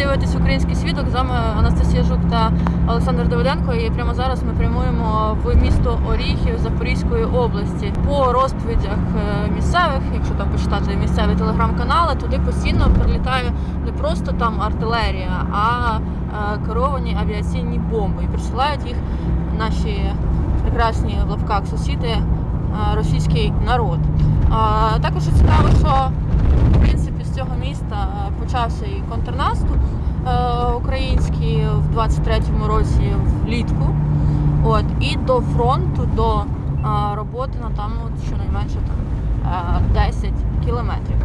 дивитесь український свідок. З вами Анастасія Жук та Олександр Давиденко. І прямо зараз ми прямуємо в місто Оріхів Запорізької області. По розповідях е, місцевих, якщо там почитати місцеві телеграм-канали, туди постійно прилітає не просто там артилерія, а е, керовані авіаційні бомби. І присилають їх наші прекрасні в лапках сусіди, е, російський народ. Також цікаво, що в принципі з цього міста е, почався і контрнаступ е, український в 23-му році влітку. От, і до фронту, до е, роботи на там щонайменше там, е, 10 кілометрів.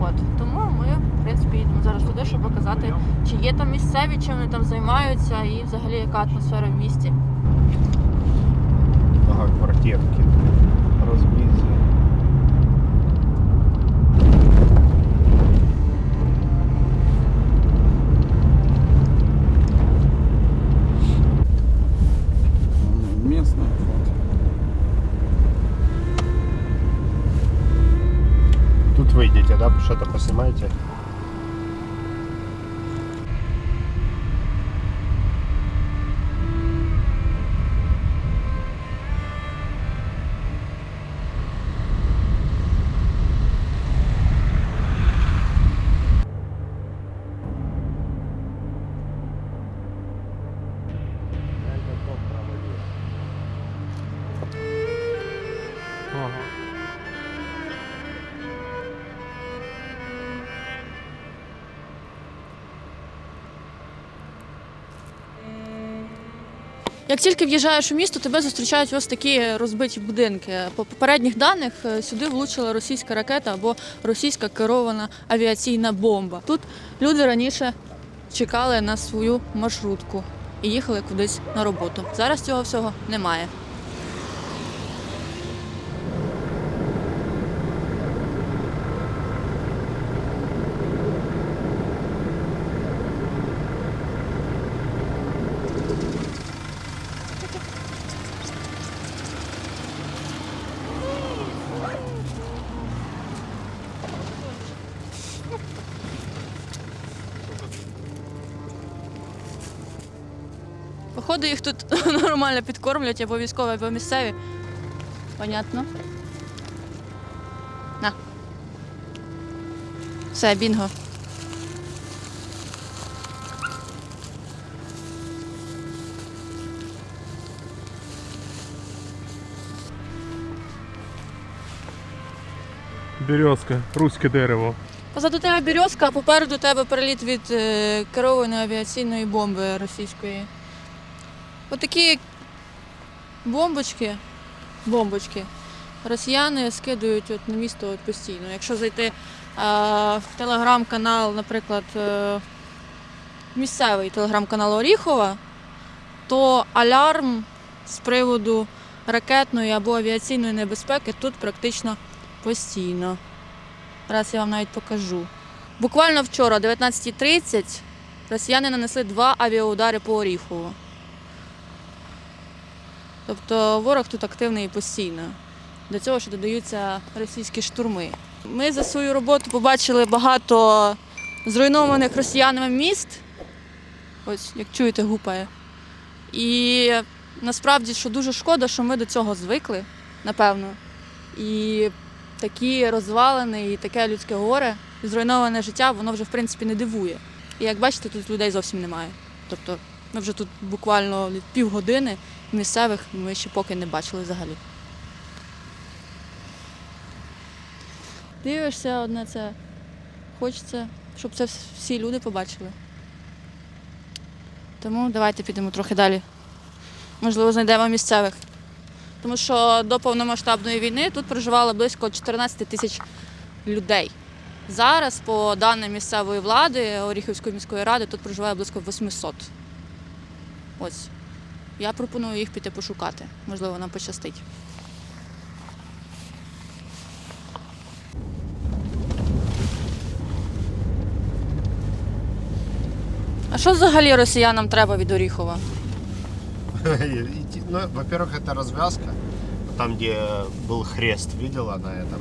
От, тому ми, в принципі, їдемо зараз туди, щоб показати, чи є там місцеві, чим вони там займаються, і взагалі яка атмосфера в місті. Ага, квартирки разбиты. Да? Что-то поснимаете? Як тільки в'їжджаєш у місто, тебе зустрічають ось такі розбиті будинки. По попередніх даних е, сюди влучила російська ракета або російська керована авіаційна бомба. Тут люди раніше чекали на свою маршрутку і їхали кудись на роботу. Зараз цього всього немає. Походу, їх тут нормально підкормлять або військові, або місцеві. Понятно. На. Все, бінго. Березка, руське дерево. Позаду тебе березка, а попереду тебе переліт від е, керованої авіаційної бомби російської. Отакі бомбочки, бомбочки росіяни скидують от на місто от постійно. Якщо зайти е, в телеграм-канал, наприклад, е, місцевий телеграм-канал Оріхова, то алярм з приводу ракетної або авіаційної небезпеки тут практично постійно. Зараз я вам навіть покажу. Буквально вчора, о 19.30, росіяни нанесли два авіаудари по Оріхову. Тобто ворог тут активний постійно. До цього ще додаються російські штурми. Ми за свою роботу побачили багато зруйнованих росіянами міст. Ось, як чуєте, гупає. І насправді, що дуже шкода, що ми до цього звикли, напевно. І такі розвалини і таке людське горе, зруйноване життя, воно вже в принципі не дивує. І як бачите, тут людей зовсім немає. Тобто ми вже тут буквально півгодини місцевих ми ще поки не бачили взагалі. Дивишся одне це. Хочеться, щоб це всі люди побачили. Тому давайте підемо трохи далі. Можливо, знайдемо місцевих. Тому що до повномасштабної війни тут проживало близько 14 тисяч людей. Зараз, по даним місцевої влади, Оріхівської міської ради, тут проживає близько 800. Ось. Я пропоную їх піти пошукати. Можливо, нам пощастить. А що взагалі росіянам треба від Оріхова? Идти- Ну, во-первых, это развязка. Там, где был хрест, видела на этом?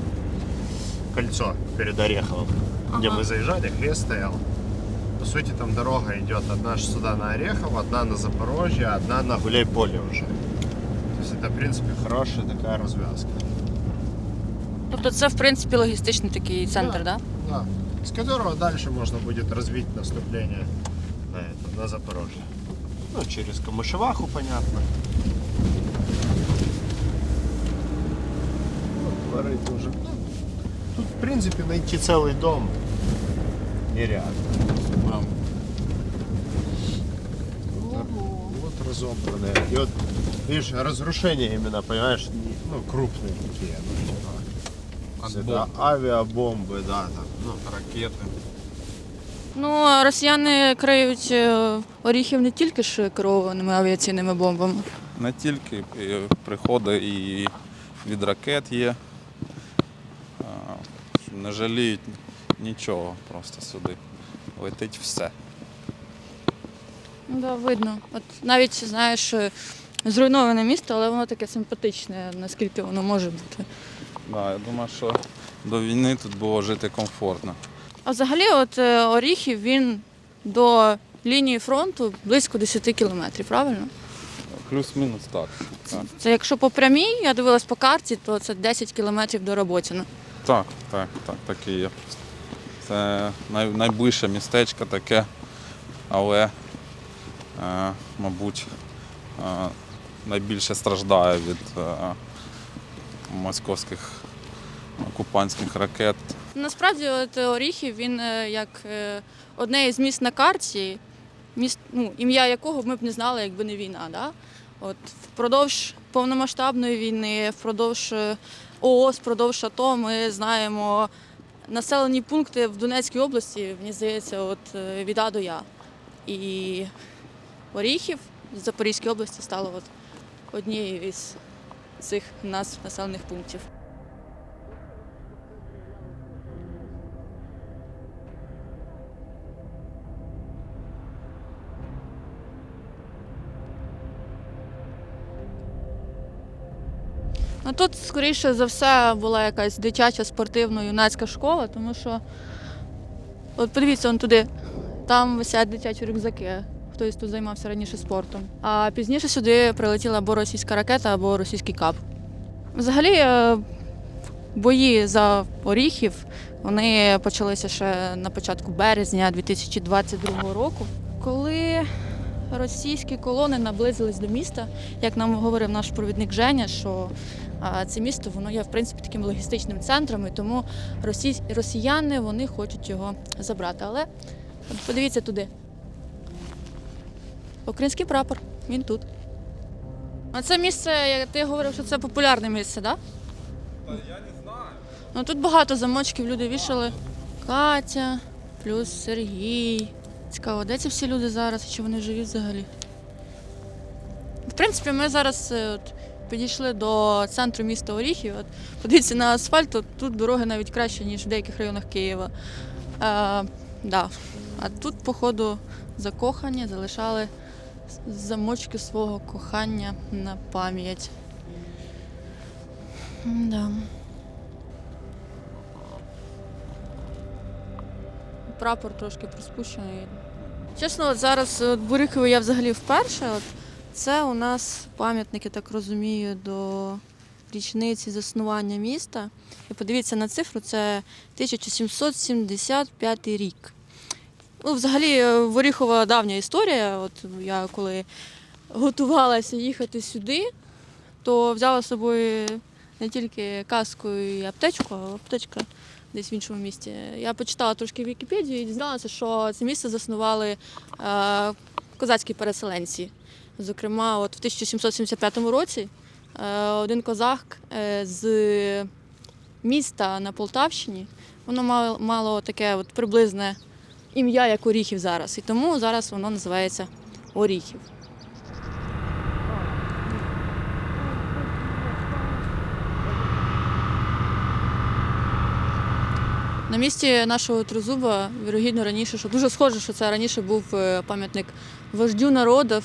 Кольцо перед Ореховым. Где Ага. мы заезжали, хрест стоял. По сути, там дорога идет одна сюда на Орехово, одна на Запорожье, одна на Гуляйполе уже. То есть это, в принципе, хорошая такая развязка. Тобто це, в принципі, логістичний такий центр, Да. так? Да. С которого дальше можно будет развить наступление на, это, на Запорожье. Ну, через Камышеваху, понятно. Ну, дворы тоже. Ну, тут, в принципе, найти целый дом нереально. разобранные. И вот, видишь, разрушения именно, понимаешь, не- ну, крупные такие. Ну, типа, От это бомб. авиабомбы, да, там, ну, Ракети. Ну, росіяни криють е, оріхів не тільки ж керованими авіаційними бомбами. Не тільки е, приходи і від ракет є. А, Не жаліють нічого просто сюди. Летить все. Ну, да, видно. От навіть знаєш, е, зруйноване місто, але воно таке симпатичне, наскільки воно може бути. Да, я думаю, що до війни тут було жити комфортно. А взагалі, от е, Оріхів він до лінії фронту близько 10 кілометрів, правильно? Плюс-мінус так. Так, Це якщо по прямій, я дивилась по карті, то це 10 кілометрів до Роботіна. так, так, так, так і є. Це най, найближче містечко таке, але, мабуть, е, найбільше страждає від е, московських окупантських ракет. Насправді, от Оріхів він е, як е, одне із міст на карті, міст, ну, ім'я якого ми б не знали, якби не війна. Да? От впродовж повномасштабної війни, впродовж е, ООС, впродовж АТО ми знаємо населені пункти в Донецькій області, мені здається, от е, від А до Я. І Оріхів з Запорізької області стало от однією із цих назв населених пунктів. Ну тут, скоріше за все, була якась дитяча спортивно-юнацька школа, тому що от подивіться он туди, там висять дитячі рюкзаки. Хтось тут займався раніше спортом. А пізніше сюди прилетіла або російська ракета, або російський кап. Взагалі, е, бої за Оріхів вони почалися ще на початку березня 2022 року, коли російські колони наблизились до міста, як нам говорив наш провідник Женя, що це місто воно є в принципі таким логістичним центром, і тому росіяни вони хочуть його забрати. Але подивіться туди. Український прапор, він тут. А це місце, як ти говорив, що це популярне місце, так? Да? я не знаю. Ну тут багато замочків люди вішали. Катя, плюс Сергій. Цікаво, де ці всі люди зараз, чи вони живі взагалі? В принципі, ми зараз е, от, підійшли до центру міста Оріхів. От, подивіться на асфальт, от, тут дороги навіть краще, ніж в деяких районах Києва. Е, да. А тут, походу, закохані залишали замочки свого кохання на пам'ять. Да. Прапор трошки приспущений. Чесно, от зараз от Буряково я взагалі вперше. От це у нас пам'ятник, я так розумію, до річниці заснування міста. І подивіться на цифру, це 1775 рік. Ну, взагалі, е, в Оріхова давня історія. От я коли готувалася їхати сюди, то взяла з собою не тільки каску і аптечку, а аптечка десь в іншому місті. Я почитала трошки Вікіпедію і дізналася, що це місце заснували е, козацькі переселенці. Зокрема, от в 1775 році е, один козак з міста на Полтавщині, воно мало таке от приблизне ім'я, як Оріхів зараз. І тому зараз воно називається Оріхів. На місці нашого тризуба, вірогідно, раніше, що дуже схоже, що це раніше був е, пам'ятник вождю народів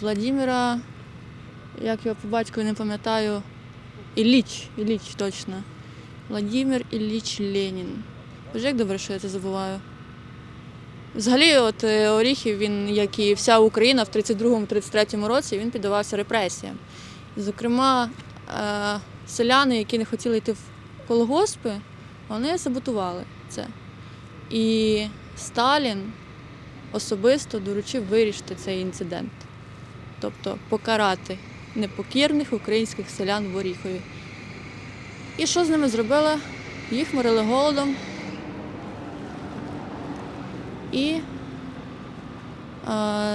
Владимира, як його по батькові не пам'ятаю, Ілліч, Ілліч точно. Владимир Ілліч Ленін. Боже, як добре, що я це забуваю. Взагалі, от е, Оріхів, він, як і вся Україна в 32-33 році, він піддавався репресіям. Зокрема, е, селяни, які не хотіли йти в колгоспи, вони саботували це. І Сталін особисто доручив вирішити цей інцидент, тобто покарати непокірних українських селян в Оріхові. І що з ними зробили? Їх морили голодом. І е,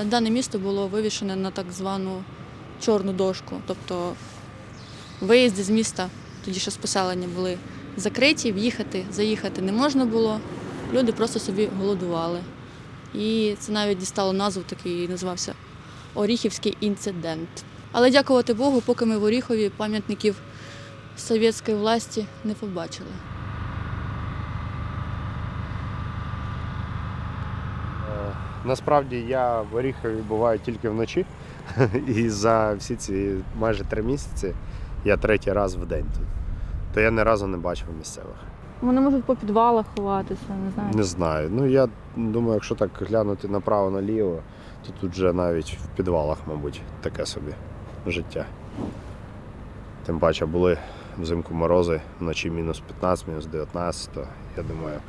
дане місто було вивішене на так звану чорну дошку. Тобто виїзди з міста, тоді ще з поселення були закриті, в'їхати, заїхати не можна було. Люди просто собі голодували. І це навіть дістало назву такий називався Оріхівський інцидент. Але дякувати Богу, поки ми в Оріхові пам'ятників совєтської власті не побачили. Е, Насправді я в Оріхові буваю тільки вночі. І за всі ці майже три місяці я третій раз в день тут. То я ні разу не бачив місцевих. Вони можуть по підвалах ховатися, не знаю. Не знаю. Ну я думаю, якщо так глянути направо-наліво, то тут вже навіть в підвалах, мабуть, таке собі життя. Тим паче були взимку морози, вночі мінус 15, мінус 19. То, я думаю,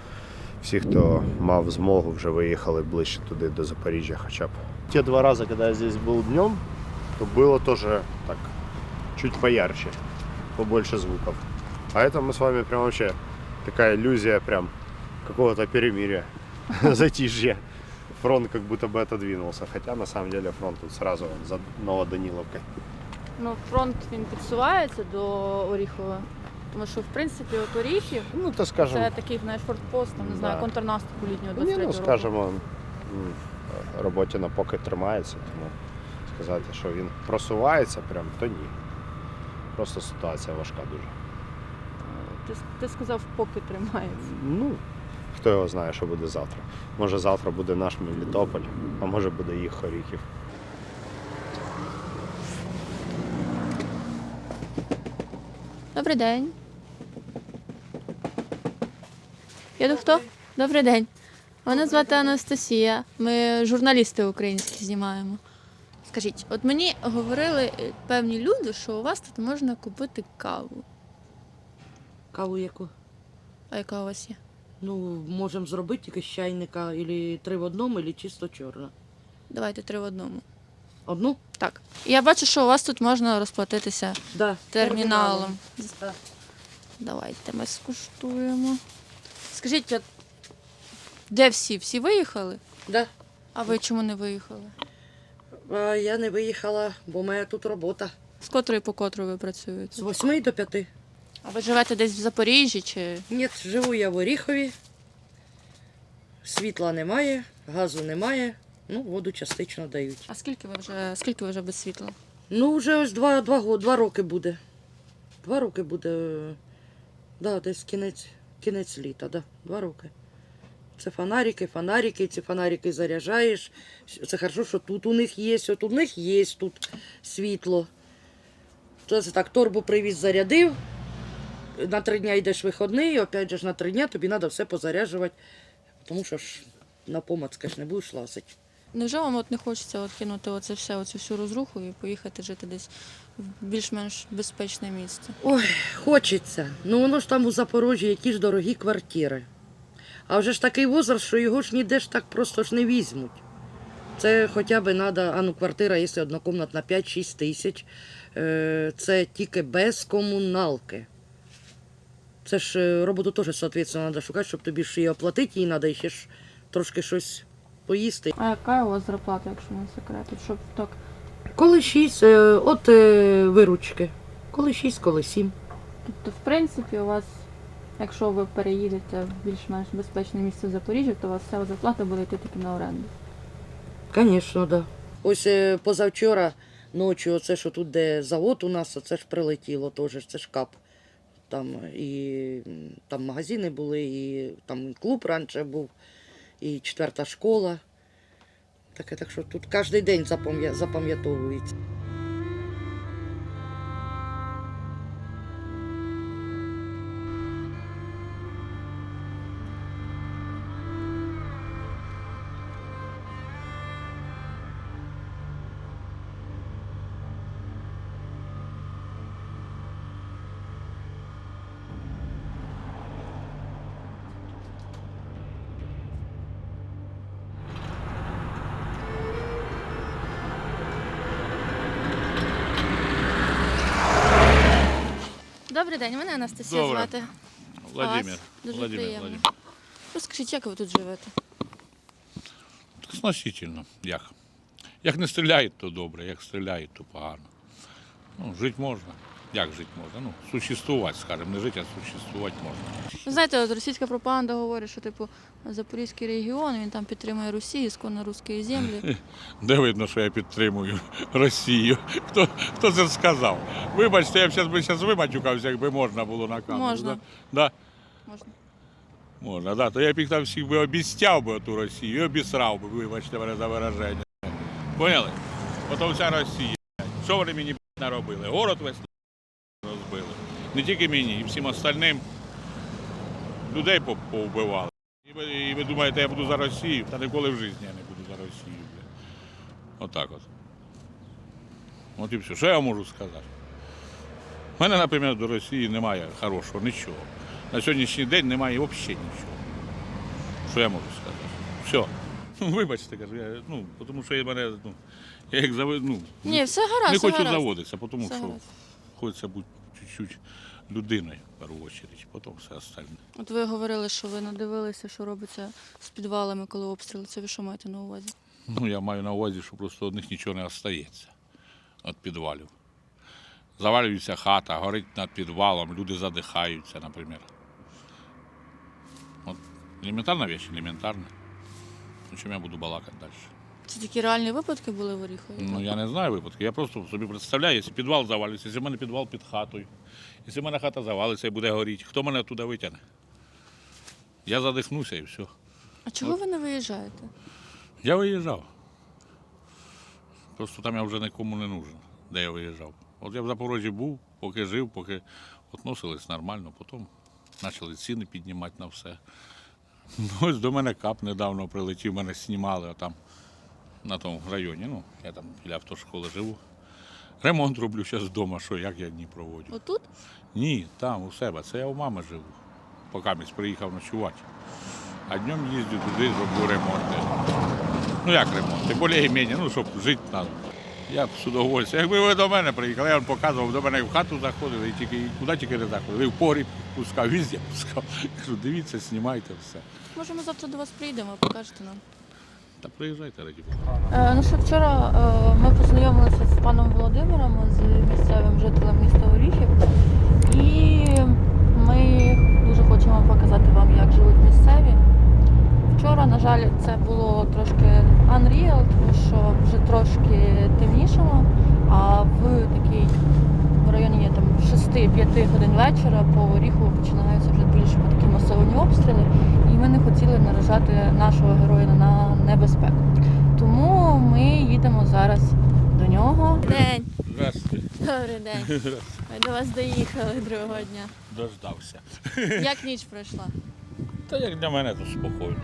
всі, хто мав змогу, вже виїхали ближче туди до Запоріжжя хоча б. Ті два рази, коли я здесь був днем, то було теж так, чуть поярче, побольше звуков. А это мы с вами прям вообще такая иллюзия прям какого-то перемирия, затишья. Фронт как будто бы отодвинулся, хотя на самом деле фронт тут сразу вон за Новоданиловкой. Ну, фронт він підсувається до Оріхова. Тому що, в принципі, от Оріхів Ну, то скажем, це такий знаєш, фортпост, там, не знаю, Да. контрнаступу літнього ні, 23 ну, року. скажемо, м, роботі на поки тримається, тому сказати, що він просувається прям, то ні. Просто ситуація важка дуже. Ти, ти сказав, поки тримається. Ну, хто його знає, що буде завтра. Може завтра буде наш Мелітополь, а може буде їх Оріхів. Добрий день. Я до хто? Добрий день. Мене звати Анастасія. Ми журналісти українські знімаємо. Скажіть, от мені говорили певні люди, що у вас тут можна купити каву. Каву яку? А яка у вас є? Ну, можемо зробити тільки з чайника, або три в одному, або чисто чорна. Давайте три в одному. Одну? Так. Я бачу, що у вас тут можна розплатитися Да, терміналом. Так. Давайте ми скуштуємо. Скажіть, от де всі? Всі виїхали? Да. А ви чому не виїхали? А я не виїхала, бо моя тут робота. З котрої по котру ви працюєте? З восьми до п'яти. А ви живете десь в Запоріжжі чи Ні, живу я в Оріхові. Світла немає, газу немає. Ну, воду частично дають. а скільки ви вже скільки ви вже без світла? Ну, вже ось два, два, два роки буде. Два роки буде. Да, десь кінець, кінець літа, да, два роки. Це фонарики, фонарики, ці фонарики заряджаєш. Це хорошо, що тут у них є, от у них є тут світло. Це так, торбу привіз, зарядив. На три дня йдеш виходний, і опять же на три дня тобі треба все позаряджувати, тому що ж на помацька ж не будеш лазити. Невже вам от не хочеться от кинути оце все, оцю всю розруху і поїхати жити десь в більш-менш безпечне місце? Ой, хочеться. Ну воно ж там у Запорожжі які ж дорогі квартири. А вже ж такий возраст, що його ж ніде ж так просто ж не візьмуть. Це хоча б треба, а ну квартира, якщо однокомнатна 5-6 тисяч, е, це тільки без комуналки. Це ж е, роботу теж, соответственно, треба шукати, щоб тобі ж її оплатити, їй треба ще ж трошки щось поїсти. А яка у вас зарплата, якщо не секрет? Щоб так Коли 6, от е, виручки. Коли 6, коли 7. Тобто, в принципі, у вас, якщо ви переїдете в більш-менш безпечне місце в Запоріжжя, то у вас вся зарплата буде йти тільки на оренду. Звісно, так. Да. Ось е, позавчора ночі, оце що тут, де завод у нас, оце ж прилетіло теж, це ж кап. Там і там магазини були, і там клуб раніше був, і четверта школа. Таке, так що тут кожен день запам'я- запам'ятовується. Добрий день, мене Анастасія Добре. звати. Владимир. Дуже Владимир, приємно. Владимир. Розкажіть, як ви тут живете? Так Значительно. Як? Як не стріляють, то добре, як стріляють, то погано. Ну, жити можна. Як жити можна? Ну, существувати, скажімо, не жити, а существувати можна. Ви знаєте, от російська пропаганда говорить, що типу Запорізький регіон, він там підтримує Росію, ісконно русські землі. Де видно, що я підтримую Росію? Хто, хто це сказав? Вибачте, я б зараз би зараз виматюкався, якби можна було на камеру. Можна. Да? Да? Можна. Можна, да. То я б їх там всіх би обіцяв би ту Росію і обісрав би, вибачте мене за вираження. Поняли? Ото вся Росія. Що вони мені наробили? Город весь. Не тільки мені, і всім остальним людей по- повбивали. І ви, і ви думаєте, я буду за Росію? Та ніколи в житті я не буду за Росію. Отак от. От і все. Що я можу сказати? У мене, наприклад, до Росії немає хорошого нічого. На сьогоднішній день немає взагалі нічого. Що я можу сказати? Все. Ну, вибачте, кажу, я, ну, тому що я мене, ну, я як зави, ну, Ні, все гаразд, не все хочу гаразд. заводитися, тому Все що гаразд. хочеться бути чуть-чуть людиною в першу чергу, потім все остальне. От ви говорили, що ви надивилися, що робиться з підвалами, коли обстріли. Це ви що маєте на увазі? Ну, я маю на увазі, що просто одних нічого не остається від підвалів. Завалюється хата, горить над підвалом, люди задихаються, наприклад. От елементарна річ, елементарна. Ну, чим я буду балакати далі? Це такі реальні випадки були в Оріхові? Ну, я не знаю випадки. Я просто собі представляю, якщо підвал завалюється, якщо в мене підвал під хатою, якщо в мене хата завалиться і буде горіти, хто мене туди витягне? Я задихнуся і все. А чого ви не виїжджаєте? Я виїжджав. Просто там я вже нікому не нужен, де я виїжджав. От я в Запорожжі був, поки жив, поки относились нормально, потім почали ціни піднімати на все. Ну, ось до мене кап недавно прилетів, мене знімали там на тому районі. Ну, я там біля автошколи живу. Ремонт роблю зараз вдома, що як я дні проводжу. Отут? Ні, там у себе. Це я у мами живу. Поки місь приїхав ночувати. А днем їздю туди, роблю ремонти. Ну як ремонти? Більш-менш, ну щоб жити треба. Я б з удовольствием. Якби ви до мене приїхали, я вам показував, до мене в хату заходили, і тільки і куди тільки не заходили. І в погріб пускав, везде пускав. Кажу, дивіться, знімайте все. Може, ми завтра до вас прийдемо, покажете нам. Та приїжджайте, раді. Е, ну що вчора е, ми познайомилися з паном Володимиром, з місцевим жителем міста Оріхів. І ми дуже хочемо показати вам, як живуть місцеві. Вчора, на жаль, це було трошки unreal, тому що вже трошки темнішало, а в такий в районі там 6-5 годин вечора по Оріхову починаються вже більш такі масовані обстріли, і ми не хотіли наражати нашого героя на небезпеку. Тому ми їдемо зараз до нього. День, Здравствуйте. добрий день. Ми до вас доїхали другого дня. Дождався. Як ніч пройшла? Та як для мене, то спокійно.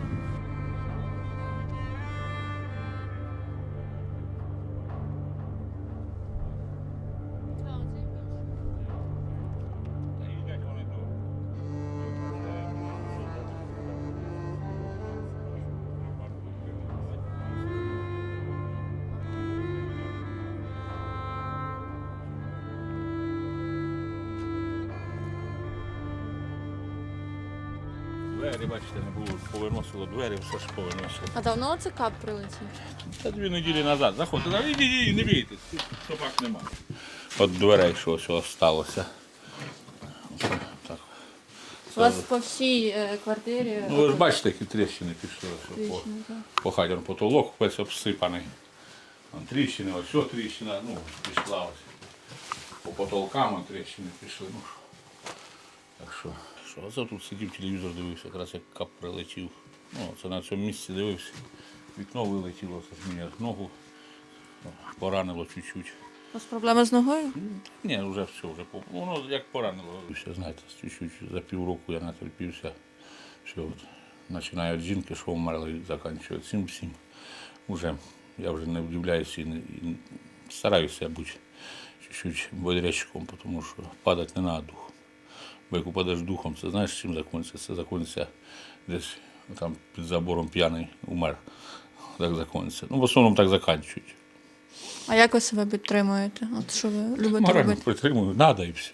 Двері, бачите, не було, повиносило двері, все ж повиносило. А давно це кап прилетів? Та дві неділі назад заходьте, не бійтесь, тут собак нема. От дверей що ось осталося. Так. У вас по всій е, квартирі Ну ви ж бачите, які тріщини пішли. ось по, Тріщини, так. по хаті, он потолок весь обсипаний. Тріщини, ось ось тріщина, ну, пішла ось. По потолкам он тріщини пішли. Ну, що. Так що, що, оце тут сидів телевізор дивився, якраз як кап прилетів. Ну, це на цьому місці дивився. Вікно вилетіло, це ж мені ногу поранило чуть-чуть. У вас проблеми з ногою? Ні, вже все, вже воно як поранило. Все, знаєте, чуть-чуть за півроку я натерпівся. Все, от, починаю від жінки, що вмерли, і закінчую цим всім. Уже, я вже не вдивляюся і, не- і стараюся бути чуть-чуть бодрячком, тому що падати не треба. Бо як упадеш духом, це знаєш, чим закінчиться? Це закінчиться десь там під забором п'яний умер. Так закінчиться. Ну, в основному так закінчують. А як ви себе підтримуєте? От що ви любите Морально робити? притримую, треба і все.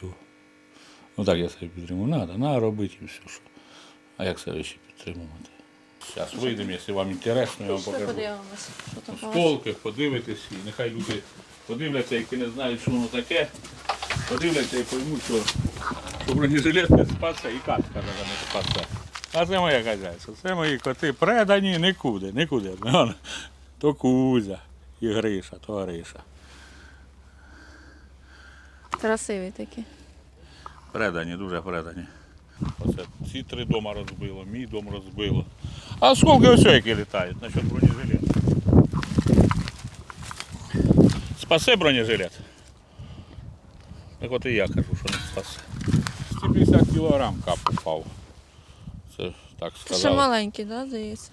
Ну так я себе підтримую. Надо, надо робити і все. Що. А як себе ще підтримувати? Зараз вийдемо, якщо вам інтересно, я вам покажу. подивимося, що там. Осколки, подивитись, і нехай люди подивляться, які не знають, що воно таке. Подивляться і поймуть, що, що бронежилет не спасся і каска така не спасся. А це моє хазяйство. Це мої коти предані нікуди, нікуди. Ну, То Кузя і Гриша, то Гриша. Красиві такі. Предані, дуже предані. Оце ці три дома розбило, мій дом розбило. А осколки ось які літають, насчет бронежилета. Спасе бронежилет. Так от і я кажу, що не спасе. 150 кілограм кап упав. Це так Це ще сказали. маленький, да, здається?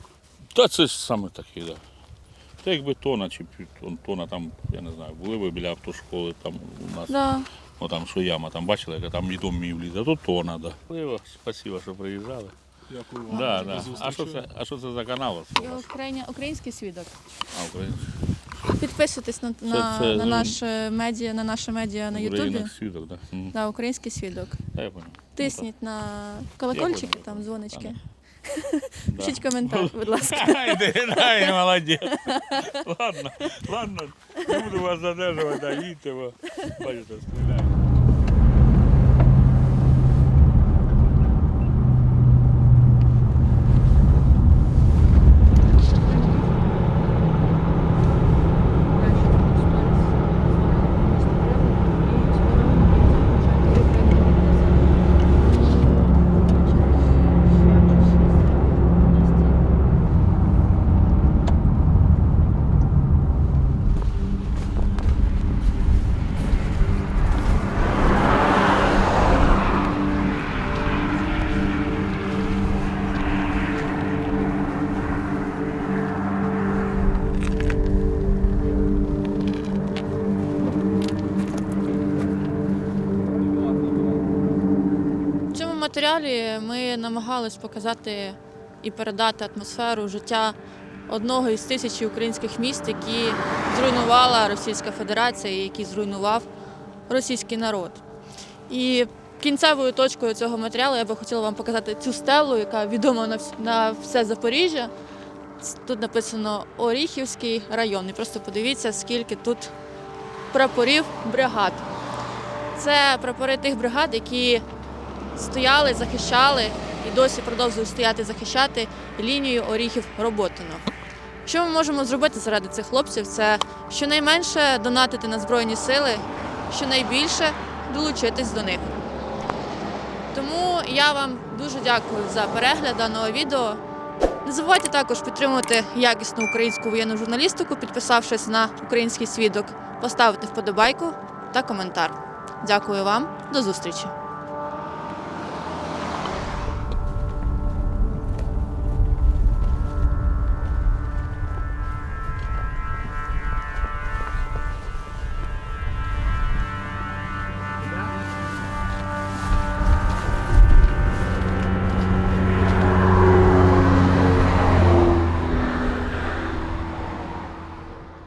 Та це ж саме такий, так. Да. Це якби тона чи пів тона там, я не знаю, були ви біля автошколи, там у нас. Да. О, там що яма, там бачили, яка там і дом мій вліз, а тут тона, да. Спасибо, спасибо, що приїжджали. Дякую вам. Да, да. А що це, а що це за канал? у вас? Український свідок. А, український. Підписуйтесь на, на, це, на, ну, наше медіа, на наше медіа на Ютубі. Свідок, да. Мгм. Да, український свідок. Та я понял. Тисніть на колокольчики, там дзвонички. Да. Пишіть коментар, будь ласка. Ай, ти, ай, молодець. Ладно, ладно, не буду вас задержувати, да, їдьте, бо Бачите, стріляють. В цьому матеріалі ми намагались показати і передати атмосферу життя одного із тисячі українських міст, які зруйнувала Російська Федерація, і які зруйнував російський народ. І кінцевою точкою цього матеріалу я би хотіла вам показати цю стелу, яка відома на все Запоріжжя. Тут написано Оріхівський район. І просто подивіться, скільки тут прапорів бригад. Це прапори тих бригад, які стояли, захищали і досі продовжують стояти, захищати лінію оріхів Роботино. Що ми можемо зробити заради цих хлопців? Це щонайменше донатити на Збройні сили, щонайбільше долучитись до них. Тому я вам дуже дякую за перегляд даного відео. Не забувайте також підтримувати якісну українську воєнну журналістику, підписавшись на український свідок, поставити вподобайку та коментар. Дякую вам, до зустрічі!